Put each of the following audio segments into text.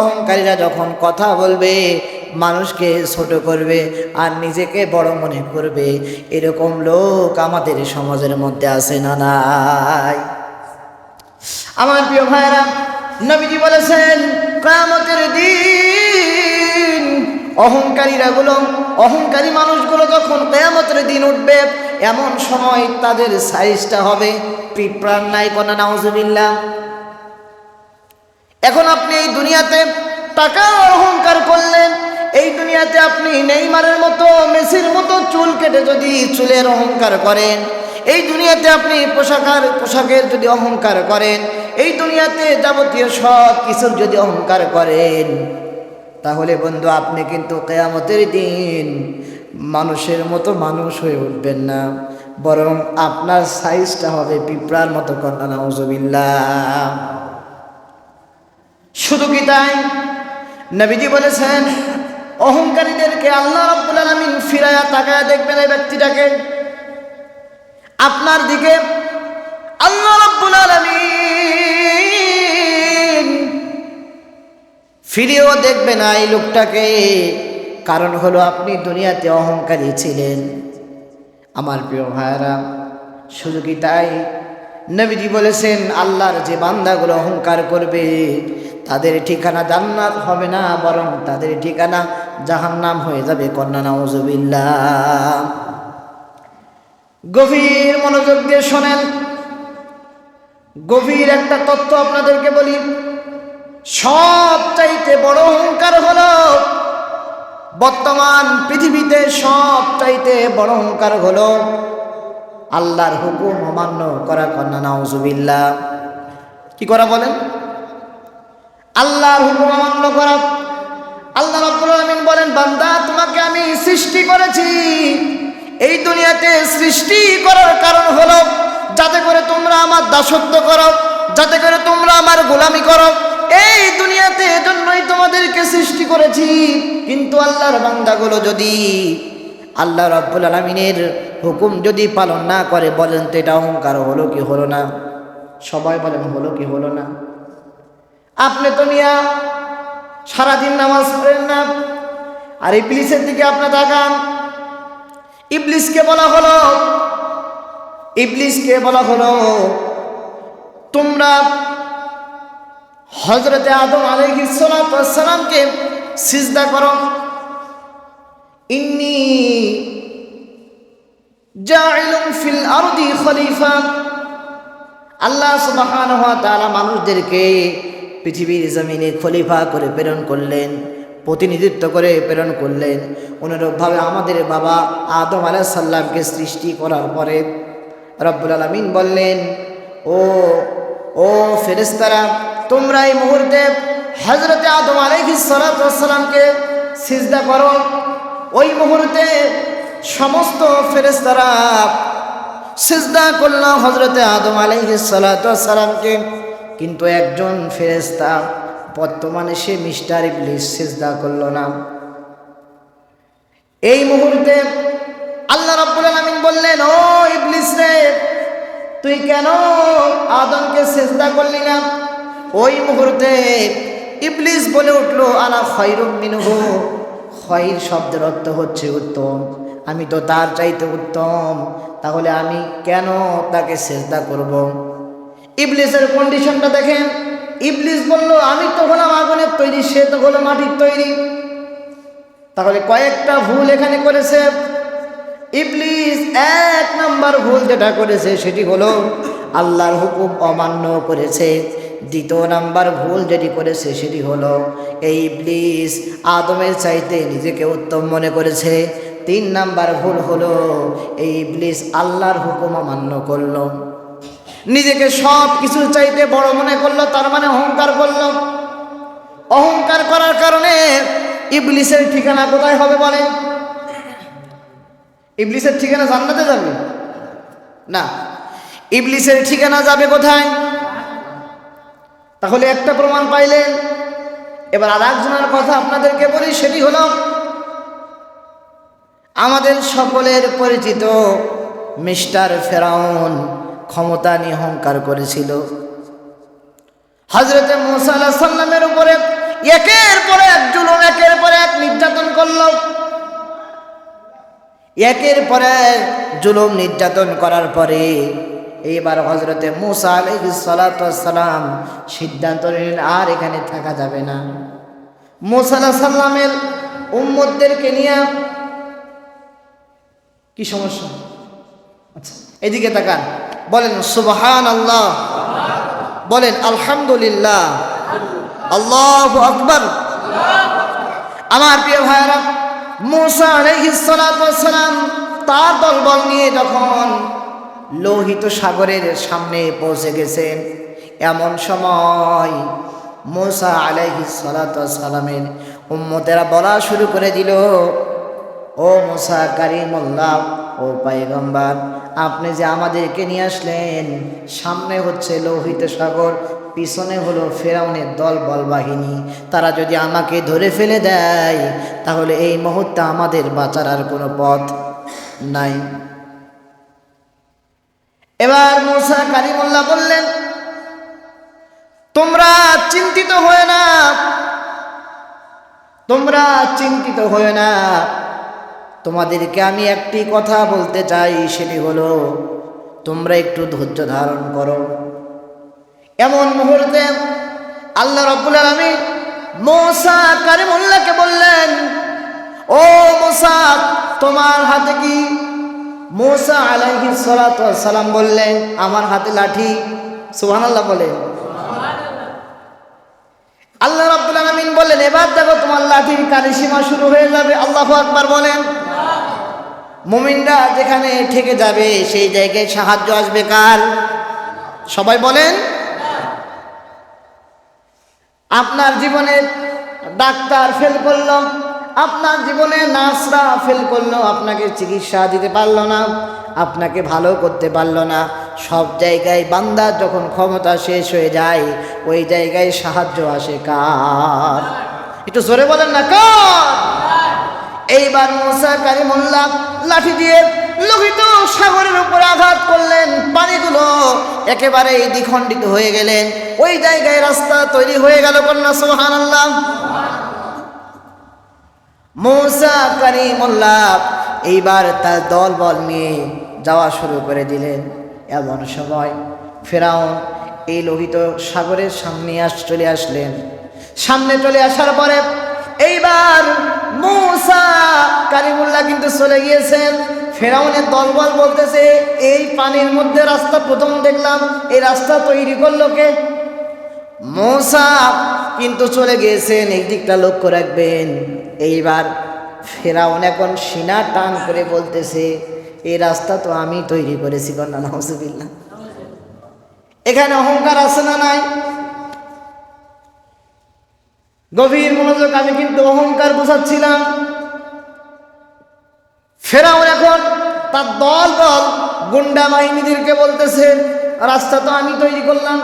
অহংকারীরা যখন কথা বলবে, মানুষকে ছোট করবে আর নিজেকে বড় মনে করবে, এরকম লোক আমাদের সমাজের মধ্যে আছে না নাই? আমার প্রিয় ভাইরা নবীজি বলেছেন কামতের দিন অহংকারীরা গুলো, অহংকারী মানুষগুলো যখন কেয়ামতের দিন উঠবে, এমন সময় তাদের সাইজটা হবে পিঁপড়ার নাই কোনা, নাউজুবিল্লাহ। এখন আপনি এই দুনিয়াতে টাকা অহংকার করলেন, এই দুনিয়াতে আপনি নেইমারের মতো, মেসির মতো চুল কেটে যদি চুলের অহংকার করেন, এই দুনিয়াতে আপনি পোশাকার, পোশাকের যদি অহংকার করেন, এই দুনিয়াতে যাবতীয় সব কিছুর যদি অহংকার করেন, তাহলে বন্ধু আপনি কিন্তু কেয়ামতের দিন মানুষের মতো মানুষ হয়ে উঠবেন না, বরং আপনার সাইজটা হবে পিঁপড়ার মতো কন্যা, নাউজুবিল্লাহ। শুধু কি তাই? নবীজি বলেছেন, অহংকারীদেরকে আল্লাহ রাব্বুল আলামিন ফিরায়া তাকায়া দেখবেন এই ব্যক্তিটাকে। আপনার দিকে আল্লাহ রাব্বুল আলামিন ফিরেও দেখবে না এই লোকটাকে। কারণ হলো আপনি দুনিয়াতে অহংকারী ছিলেন। আমার প্রিয় ভাইয়েরা, শুধু কি তাই? নবীজি বলেছেন, আল্লাহর যে বান্দাগুলো অহংকার করবে তাদের ঠিকানা জান্নাত হবে না, বরং তাদের ঠিকানা জাহান্নাম হয়ে যাবে, কন্যা নাউজুবিল্লাহ। গভীর মনোযোগ দিয়ে শোনেন। গভীর একটা তথ্য আপনাদেরকে বলি সব চাইতে বড় অহংকার হল, বর্তমান পৃথিবীতে সব চাইতে বড় অহংকার হল আল্লাহর হুকুম অমান্য করা, কন্যা নাউজুবিল্লাহ। কি করা বলেন? আল্লাহর হুকুম অমান্য করা। আল্লাহ রাব্বুল আলামিন বলেন, বান্দা, তোমাকে আমি সৃষ্টি করেছি। এই দুনিয়াতে সৃষ্টি করার কারণ হলো, যাতে করে তোমরা আমার দাসত্ব করো, যাতে করে তোমরা আমার গোলামি করো। এই দুনিয়াতে এজন্যই তোমাদেরকে সৃষ্টি করেছি। কিন্তু আল্লাহর বান্দাগুলো যদি আল্লাহ রাব্বুল আলামিনের হুকুম যদি পালন না করে, বলেন তো এটা অহংকার, হলো কি হলো না? সবাই বলেন, হলো কি হলো না? আপনি তো মিয়া সারাদিন নামাজ পড়েন না। আর ইবলিসের দিকে আপনি তাকান। ইবলিসকে বলা হলো ইবলিসকে বলা হলো, তোমরা হজরতে আদম আলহিসামকে সিজদা করো। ইন্নি ফিল আরদি খলিফা। আল্লাহ তাআলা মানুষদেরকে পৃথিবীর জমিনে খলিফা করে প্রেরণ করলেন, প্রতিনিধিত্ব করে প্রেরণ করলেন। অনুরূপভাবে আমাদের বাবা আদম আলাহ সাল্লামকে সৃষ্টি করার পরে রব্বুল আলমিন বললেন, ও ও ফেরেস্তারা তোমরা এই মুহূর্তে হজরতে আদম আলহিসালামকে সিজদা করো। ওই মুহূর্তে সমস্ত ফেরেস্তারা সিজদা করলাম হজরতে আদম আলহিসালামকে কিন্তু একজন ফেরেস্তা বর্তমানে সে মিস্টার ইবলিস সিজদা করল না। এই মুহূর্তে আল্লাহ রাব্বুল আলামিন বললেন, ও ইবলিস রে, তুই কেন আদমকে সিজদা করলি না? ওই মুহূর্তে ইবলিস বলে উঠল, আনা খয়রুম মিনহু। খয়র শব্দের অর্থ হচ্ছে উত্তম। আমি তো তার চাইতে উত্তম, তাহলে আমি কেন তাকে সেজদা করব। ইবলিসের কন্ডিশনটা দেখেন। ইবলিস বলল, আমি তো হলাম আগুনের তৈরি, সে তো হলো মাটির তৈরি। তাহলে কয়েকটা ভুল এখানে করেছে। ইবলিস এক নাম্বার ভুল যেটা করেছে, সেটি হলো, আল্লাহর হুকুম অমান্য করেছে। দ্বিতীয় নাম্বার ভুল যেটি করেছে, সেটি হলো, এই ইবলিস আদমের চাইতে নিজেকে উত্তম মনে করেছে। তিন নাম্বার ভুল হলো, এই ইবলিস আল্লাহর হুকুম অমান্য করল। নিজেকে সব কিছু চাইতে বড় মনে করল, তার মানে অহংকার করল। অহংকার করার কারণে ইবলিসের ঠিকানা কোথায় হবে বলে? ইবলিসের ঠিকানা জান্নাতে যাবে? না। ইবলিসের ঠিকানা যাবে কোথায়? তাহলে একটা প্রমাণ পাইলেন। এবার আর একজনের কথা আপনাদেরকে বলি, সেটি হলো, আমাদের সকলের পরিচিত মিস্টার ফেরাউন। ক্ষমতা নিয়ে অহংকার করেছিল। হজরতে মোসা আল্লাহ সাল্লামের উপরে একের পর এক জুলুম, একের পর এক নির্যাতন করল। একের পরে জুলুম নির্যাতন করার পরে এইবার হজরতে মুসা সিদ্ধান্ত নিলেন, আর এখানে থাকা যাবে না। মুসা আলাহ সাল্লামের নিয়ে কি সমস্যা? আচ্ছা এদিকে তাকান। বলেন সুবহান আল্লাহ বলেন, আলহামদুলিল্লাহ। আল্লাহ আকবর। আমার প্রিয় ভাইরা মুসা আলহিসালাম তার দলবল নিয়ে যখন লোহিত সাগরের সামনে পৌঁছে গেছেন এমন সময় মোসা আলাইহিসালামের উম্মতেরা বলা শুরু করে দিল, ও মোসা কারিমুল্লাহ ও পাইগম্বার আপনি যে আমাদেরকে নিয়ে আসলেন, সামনে হচ্ছে লোহিত সাগর, পিছনে হলো ফেরাউনের দল বল বাহিনী। তারা যদি আমাকে ধরে ফেলে দেয়, তাহলে এই মুহূর্তে আমাদের বাঁচার আর কোনো পথ নাই। এবার মুসা কারিমুল্লাহ বললেন, তোমরা চিন্তিত হয়ে না, তোমরা চিন্তিত হয়ে না তোমাদেরকে আমি একটি কথা বলতে চাই, সেটি হলো, তোমরা একটু ধৈর্য ধারণ করো। এমন মুহূর্তে আল্লাহ রব্বুল আলমী মোসা কারিমুল্লাহকে বললেন, ও মোসা, তোমার হাতে কি? মোসা আলাইহি সালাম বললেন, আমার হাতে লাঠি। সুবহানাল্লাহ বলেন আল্লাহ রাব্বুল আলামিন বললেন, এবার দেখো তোমার লাঠির কারিসীমা শুরু হয়ে যাবে। আল্লাহু আকবার বলেন। মুমিনরা যেখানে ঠেকে যাবে, সেই জায়গায় সাহায্য আসবে কার? সবাই বলেন। আপনার জীবনে ডাক্তার ফেল করল, আপনার জীবনে নার্সরা ফেল করল, আপনাকে চিকিৎসা দিতে পারল না, আপনাকে ভালো করতে পারল না। সব জায়গায় বান্দার যখন ক্ষমতা শেষ হয়ে যায়, ওই জায়গায় সাহায্য আসে কার? একটু জোরে বলেন না, কার? এইবার মোসা কারিমুল্লাহ লাঠি দিয়ে লোহিত সাগরের উপর আঘাত করলেন, পানিগুলো একেবারে দ্বিখণ্ডিত হয়ে গেলেন। ওই জায়গায় রাস্তা তৈরি হয়ে গেল কন্যা সোহান আল্লাহ মৌসা কারিমুল্লাহ এইবার তার দল বল নিয়ে যাওয়া শুরু করে দিলেন। এমন সময় ফেরাউন এই লোহিত সাগরের সামনে আস, চলে আসলেন। সামনে চলে আসার পরে এইবার মৌসা কারিমুল্লাহ কিন্তু চলে গিয়েছেন। ফেরাউনের দলবল বলতেছে, এই পানির মধ্যে রাস্তা প্রথম দেখলাম, এই রাস্তা তৈরি করল কে? মৌসা কিন্তু চলে গিয়েছেন, এই দিকটা লক্ষ্য রাখবেন। এইবার ফেরাউন এখন সিনা টান করে বলতেছে, এই রাস্তা তো আমি তৈরি করেছি কন্যা নজবিল্লা এখানে অহংকার আছে না নাই? গভীর মনোযোগ আমি কিন্তু অহংকার বোঝাচ্ছিলাম। ফেরাউন এখন তার দল দল গুন্ডা বাহিনীদেরকে বলতেছে, রাস্তা তো আমি তৈরি করলাম,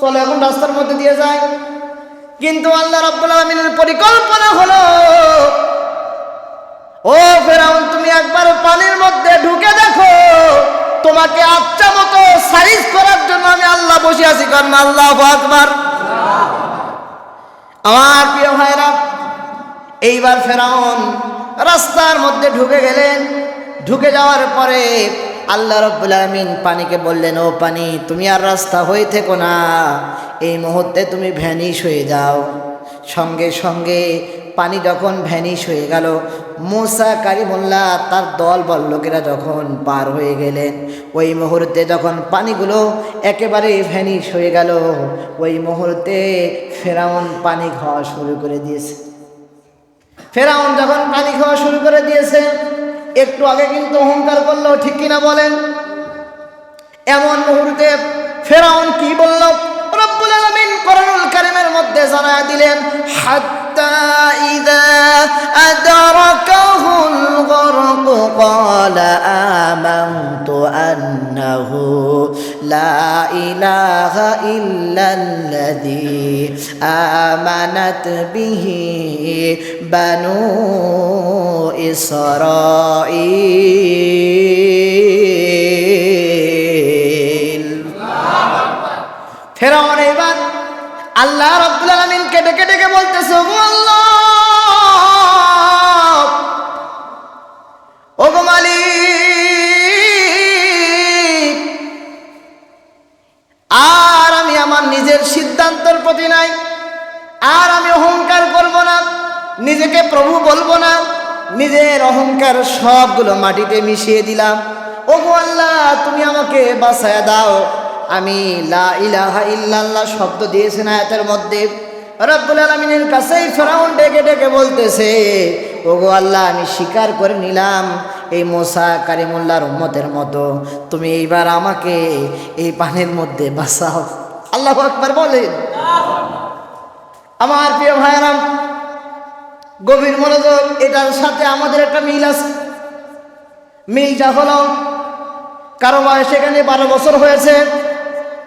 চলো এখন রাস্তার মধ্যে দিয়ে যায় কিন্তু আল্লাহ রাব্বুল আলামিনের পরিকল্পনা হলো, ও ফেরাউন, তুমি একবার পানির মধ্যে ঢুকে দেখো, তোমাকে আচ্ছা মতো সাইজ করার জন্য আমি আল্লাহ বসে আছি। কারণ আল্লাহ আকবার। আমার প্রিয় ভাইরা, এইবার ফেরাউন রাস্তার মধ্যে ঢুকে গেলেন। ঢুকে যাওয়ার পরে আল্লাহ রব্বুল আলমিন পানিকে বললেন, ও পানি, তুমি আর রাস্তা হয়ে থেকো না। এই মুহূর্তে তুমি ভ্যানিশ হয়ে যাও। সঙ্গে সঙ্গে পানি যখন ভ্যানিশ হয়ে গেল, মোসা কারিমুল্লাহ তার দল বল লোকেরা যখন পার হয়ে গেলেন, ওই মুহূর্তে যখন পানিগুলো একেবারে ভ্যানিশ হয়ে গেল, ওই মুহূর্তে ফেরাউন পানি খাওয়া শুরু করে দিয়েছে। ফেরাউন যখন পানি খাওয়া শুরু করে দিয়েছে, একটু আগে কিন্তু অহংকার করল, ঠিক কিনা বলেন? এমন মুহূর্তে ফেরাউন কি বলল? রব্বুল আলামিন কোরআনুল কারীমের মধ্যে জানা দিলেন হাত্তা ইযা আদরাকাহুল গরক قال آمنت أنه لا إله إلا الذي آمنت به بنو إسرائيل ফেরাউন এবার আল্লাহ রব্বুল আলামিনকে ডেকে ডেকে বলতেছে ওগো মালিক! আর আমি আমার নিজের সিদ্ধান্তের প্রতি নাই, আর আমি অহংকার করব না, নিজেকে প্রভু বলব না, নিজের অহংকার সবগুলো মাটিতে মিশিয়ে দিলাম। ওগো আল্লাহ, তুমি আমাকে বাঁচায় দাও। আমি লা ইলাহা ইল্লাল্লাহ শব্দ দিয়েছেন আয়াতের মধ্যে। রব্বুল আলমিনের কাছেই ফেরাউন ডেকে ডেকে বলতেছে, ওগো আল্লাহ, আমি স্বীকার করে নিলাম এই মোসা কারিমুল্লাহর উম্মতের মতো। তুমি এইবার আমাকে এই পানির মধ্যে বাঁচাও। আল্লাহ আকবার বলেন। আমার প্রিয় ভাইরাম গভীর মনোযোগ, এটার সাথে আমাদের একটা মিল আছে। মিলটা হলো, কারও বয়স এখানে বারো বছর হয়েছে,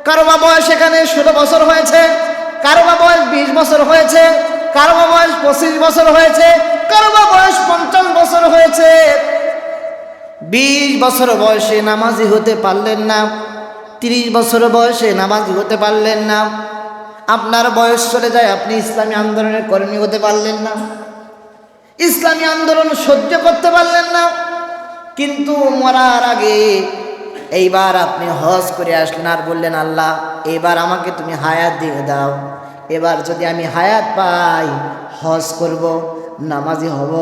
কারও বা বয়স এখানে ষোলো বছর হয়েছে কারও বা বয়স বিশ বছর হয়েছে, কারও বা বয়স পঁচিশ বছর হয়েছে, কারও বা বয়স পঞ্চাশ বছর হয়েছে। বিশ বছর বয়সে নামাজি হতে পারলেন না, তিরিশ বছর বয়সে নামাজি হতে পারলেন না, আপনার বয়স চলে যায়, আপনি ইসলামী আন্দোলনের কর্মী হতে পারলেন না, ইসলামী আন্দোলন সহ্য করতে পারলেন না, কিন্তু মরার আগে এইবার আপনি হজ করে আসলেন আর বললেন, আল্লাহ, এবার আমাকে তুমি হায়াত দিয়ে দাও। এবার যদি আমি হায়াত পাই, হজ করব, নামাজি হব।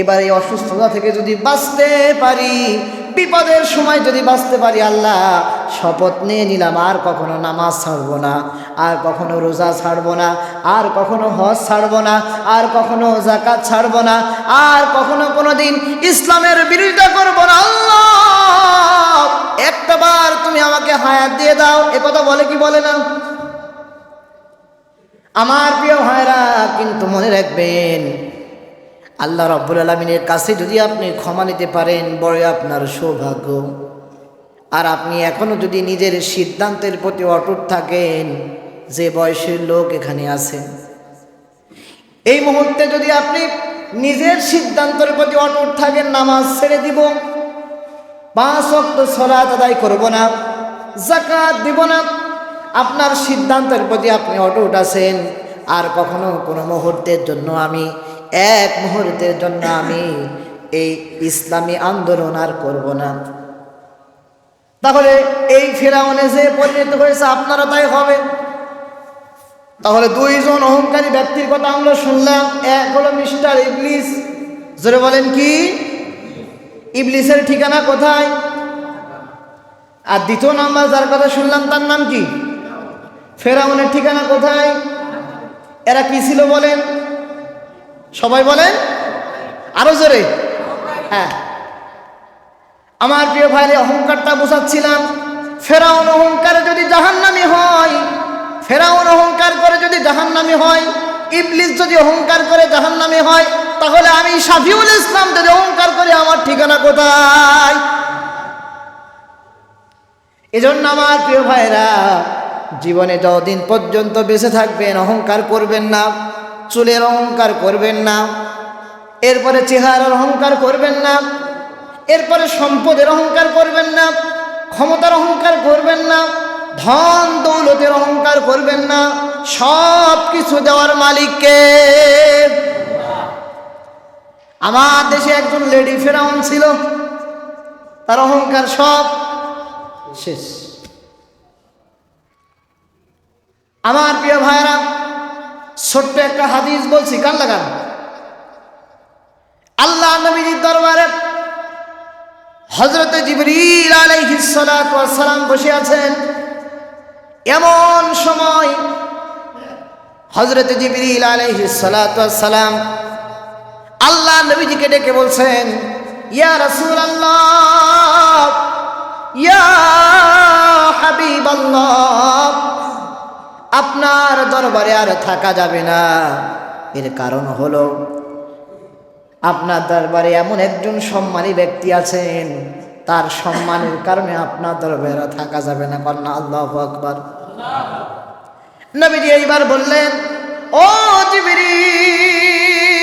এবার এই অসুস্থতা থেকে যদি বাঁচতে পারি, বিপদের সময় যদি বাঁচতে পারি, আল্লাহ, শপথ নিয়ে নিলাম, আর কখনো নামাজ ছাড়বো না, আর কখনো রোজা ছাড়বো না, আর কখনো হজ ছাড়বো না, আর কখনো জাকাত ছাড়ব না, আর কখনো কোনো দিন ইসলামের বিরোধিতা করব না, আল্লাহ। একটা বার তুমি আমাকে হায়াত দিয়ে দাও। এ কথা বলে কি বলে না? আমার প্রিয় ভাইরা, কিন্তু মনে রাখবেন, আল্লাহ রব্বুল আলমিনের কাছে যদি আপনি ক্ষমা নিতে পারেন বড় আপনার সৌভাগ্য। আর আপনি এখনও যদি নিজের সিদ্ধান্তের প্রতি অটুট থাকেন, যে বয়সের লোক এখানে আছে। এই মুহূর্তে যদি আপনি নিজের সিদ্ধান্তের প্রতি অটুট থাকেন, নামাজ ছেড়ে দিব। পাঁচ অক্ট সলাত আদায় করব না জাকাত দিব না। আপনার সিদ্ধান্তের প্রতি আপনি অটুট আছেন, আর কখনো কোনো মুহূর্তের জন্য আমি, এক মুহূর্তের জন্য আমি এই ইসলামী আন্দোলন আর করব না। তাহলে এই ফেরাউনে যে পরিণত হয়েছে আপনারা তাই হবে। তাহলে দুইজন অহংকারী ব্যক্তির কথা আমরা শুনলাম, এক হলো মিস্টার ইবলিস। জোরে বলেন কি? ইবলিসের ঠিকানা কোথায়? আর দ্বিতীয় নাম্বার যার কথা শুনলাম তার নাম কি? ফেরাউনের ঠিকানা কোথায়? এরা কি ছিল বলেন? সবাই বলেন? আরও জোরে। হ্যাঁ। আমার প্রিয় ভাইরে, অহংকারটা বোঝাচ্ছিলাম। ফেরাউন অহংকারে যদি জাহান্নামি হয়, ফেরাউন অহংকার করে যদি জাহান্নামি হয়, ইবলিস যদি অহংকার করে জাহান্নামি হয় তাহলে আমি শাফিউল ইসলাম অহংকার করি আমার ঠিকানা কোথায়? এজন্য আমার প্রিয় ভাইরা জীবনে যতদিন পর্যন্ত বেঁচে থাকবেন, অহংকার করবেন না, চুলের অহংকার করবেন না, এরপরে চেহারার অহংকার করবেন না, এরপরে সম্পদের অহংকার করবেন না, ক্ষমতার অহংকার করবেন না, ধন দৌলতের অহংকার করবেন না সব কিছু দেওয়ার মালিককে আমার দেশে একজন লেডি ফেরাউন ছিল। তার অহংকার সব শেষ। আমার প্রিয় ভাইরা ছোট্ট একটা হাদিস বলছি, কান লাগান। আল্লাহ নবীজির দরবারে হজরত জিবরিল আলাইহিসালাম বসে আছেন। এমন সময় হজরত জিবরিল আলাইহিসালাম নবীজিকে ডেকে বলছেন, ইয়া রসুল আল্লাহ ইয়া হাবিব আল্লাহ আপনার দরবারে আর থাকা যাবে না। এর কারণ হলো, আপনার দরবারে এমন একজন সম্মানী ব্যক্তি আছেন, তার সম্মানের কারণে আপনার দরবারে থাকা যাবে না। কন্যা, আল্লাহ আকবর। নবীজি এইবার বললেন, ও জিবরিল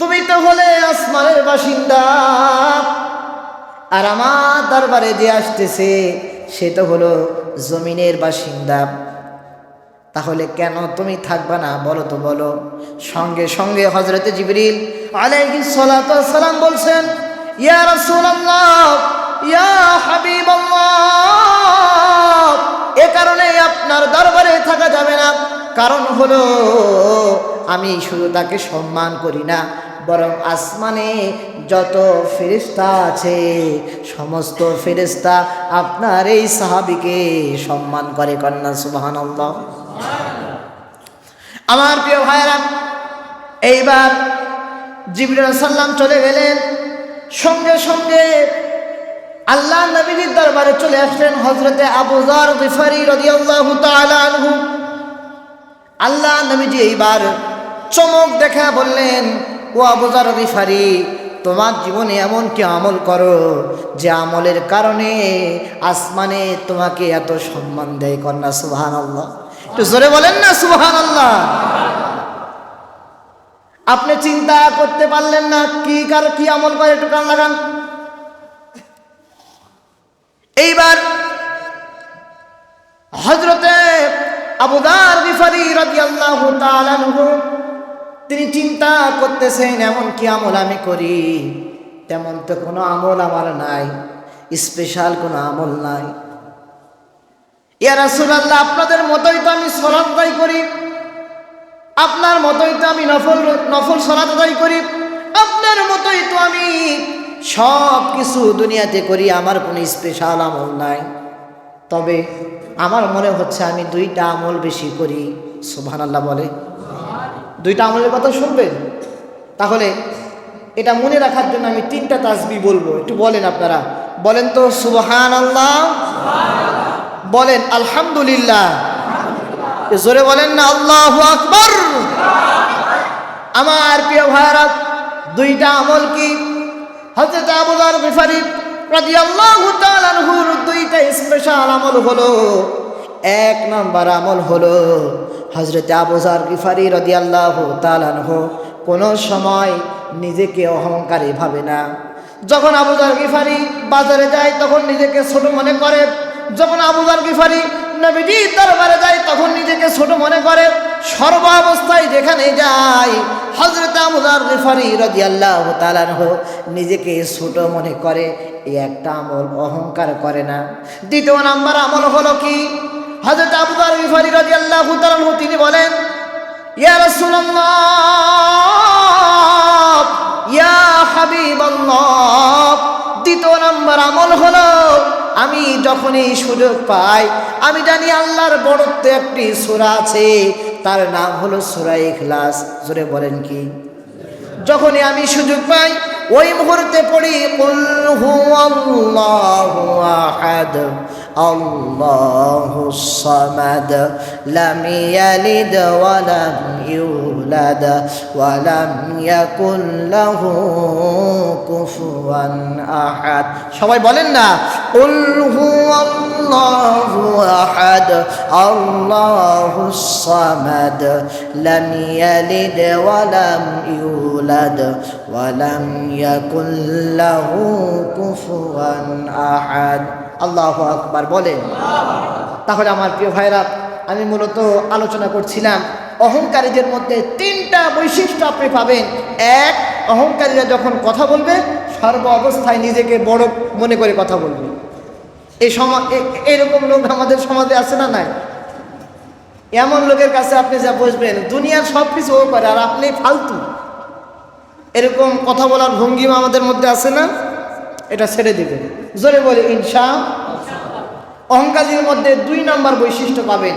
তুমি তো হলে আসমানের বাসিন্দা। আর আমার দরবারে যে আসতেছে, সে তো হলো জমিনের বাসিন্দা। তাহলে কেন তুমি থাকবা না? বলো তো, বলো। সঙ্গে সঙ্গে হজরতে জিবরিল সালাতু সালাম বলছেন, ইয়া রাসূলুল্লাহ, ইয়া হাবিবাল্লাহ, এ কারণে আপনার দরবারে থাকা যাবে না। কারণ হলো, আমি শুধু তাকে সম্মান করি না বরং আসমানে যত ফেরিস্তা আছে, সমস্ত ফেরিস্তা আপনার এই সাহাবিকে সম্মান করে কন্যা, সুবহানাল্লাহ। আমার প্রিয় ভাইরা এইবার জিবরুল সাল্লাম চলে গেলেন। সঙ্গে সঙ্গে আল্লাহ নবীর দরবারে চলে আসলেন হজরতে আবু জার গিফারি রাদিয়াল্লাহু তাআলা আল্লাহ নবীজি এইবার চমক দেখা বললেন ও আবু জার গিফারি, তোমার জীবনে এমন কি আমল করো যে আমলের কারণে আসমানে তোমাকে এত সম্মান দেয় কন্যা সুবহানাল্লাহ? একটু জোরে বলেন না সুবহানাল্লাহ। আপনি চিন্তা করতে পারলেন না কি কার কি আমল করে, একটু কান লাগান। এইবার হজরতে আবুদার বিফারি রাদিয়াল্লাহু তাআলা আনহু তিনি চিন্তা করতেছেন, এমন কি আমল আমি করি? তেমন তো কোনো আমল আমার নাই স্পেশাল কোনো আমল নাই। ইয়া রাসূলুল্লাহ, আপনাদের মতোই তো আমি সলাত আদায় করি, আপনার মতোই তো আমি নফল নফল সলাত আদায় করি, আপনার মতোই তো আমি সব কিছু দুনিয়াতে করি, আমার কোনো স্পেশাল আমল নাই। তবে আমার মনে হচ্ছে আমি দুইটা আমল বেশি করি সুবহান আল্লাহ বলে। দুইটা আমলের কথা শুনবেন? তাহলে এটা মনে রাখার জন্য আমি তিনটা তাসবি বলব। একটু বলেন আপনারা। বলেন তো সুবহান আল্লাহ বলেন, আলহামদুলিল্লাহ। জোরে বলেন না, আল্লাহ আকবর। আমার প্রিয় ভাইরা দুইটা আমল কি? হযরত আবু যর গিফারি রাদিয়াল্লাহু তাআলা আনহুর দুইটা স্পেশাল আমল হলো এক নম্বর আমল হলো হযরত আবুজার গিফারি রাদিয়াল্লাহু তাআলা আনহু কোন সময় নিজেকে অহংকারী ভাবে না। যখন আবুজার গিফারি বাজারে যায় তখন নিজেকে ছোট মনে করে। যখন আবু যর গিফারি নবীজি দরবারে যায় তখন নিজেকে ছোট মনে করে। সর্ব অবস্থায় যেখানে যায় হজরত আমুদার রিফারি রাদিয়াল্লাহু তাআলা নিজেকে ছোট মনে করে। এই একটা আমল অহংকার করে না। দ্বিতীয় নাম্বার আমল হলো কি? হজরত আবুদার রিফারি রাদিয়াল্লাহু তাআলা তিনি বলেন, ইয়া দ্বিতীয় নাম্বার আমল হলো, আমি যখনই সুযোগ পাই, আমি জানি আল্লাহর বড়ত্ব একটি সুরা আছে, তার নাম হলো সুরা ইখলাস। জোরে বলেন কি? যখনই আমি সুযোগ পাই, ওই মুহূর্তে পড়ি সামাদ লাম ইয়ালিদ ওয়া লাম ইউলাদ ওয়া লাম ইয়াকুল লাহু আহাদ সবাই বলেন না হুয়াল্লাহু আহাদ, আল্লাহু সামাদ লাম ইয়ালিদ ওয়া লাম ইউলাদ ওয়া লাম ইয়াকুল লাহু কুফুয়ান আহাদ আল্লাহু আকবার বলেন তাহলে আমার প্রিয় ভাইরা আমি মূলত আলোচনা করছিলাম অহংকারীদের মধ্যে তিনটা বৈশিষ্ট্য আপনি পাবেন। এক, অহংকারীরা যখন কথা বলবে, সর্ব অবস্থায় নিজেকে বড় মনে করে কথা বলবে। এই সমাজ এরকম লোক আমাদের সমাজে আছে না নাই? এমন লোকের কাছে আপনি যা বসবেন, দুনিয়ার সব কিছু ও করে, আর আপনি ফালতু। এরকম কথা বলার ভঙ্গিমা আমাদের মধ্যে আছে না? এটা ছেড়ে দেবেন। জোরে বলে, ইনশা অহংকারীর মধ্যে দুই নাম্বার বৈশিষ্ট্য পাবেন।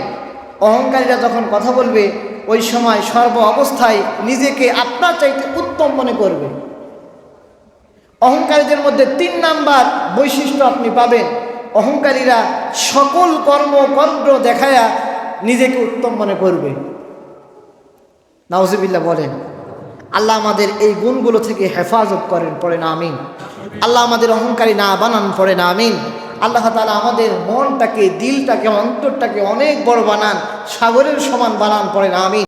অহংকারীরা যখন কথা বলবে, ওই সময় সর্ব অবস্থায় নিজেকে আপনার চাইতে উত্তম মনে করবে। অহংকারীদের মধ্যে তিন নাম্বার বৈশিষ্ট্য আপনি পাবেন। অহংকারীরা সকল কর্মকাণ্ড দেখায়া নিজেকে উত্তম মনে করবে। নাউজিবিল্লাহ বলেন, আল্লাহ আমাদের এই গুণগুলো থেকে হেফাজত করেন, পড়েন, আমিন। আল্লাহ আমাদের অহংকারী না বানান পড়েন আমিন। আল্লাহ তালা আমাদের মনটাকে, দিলটাকে, অন্তরটাকে অনেক বড় বানান, সাগরের সমান বানান পড়েন আমিন।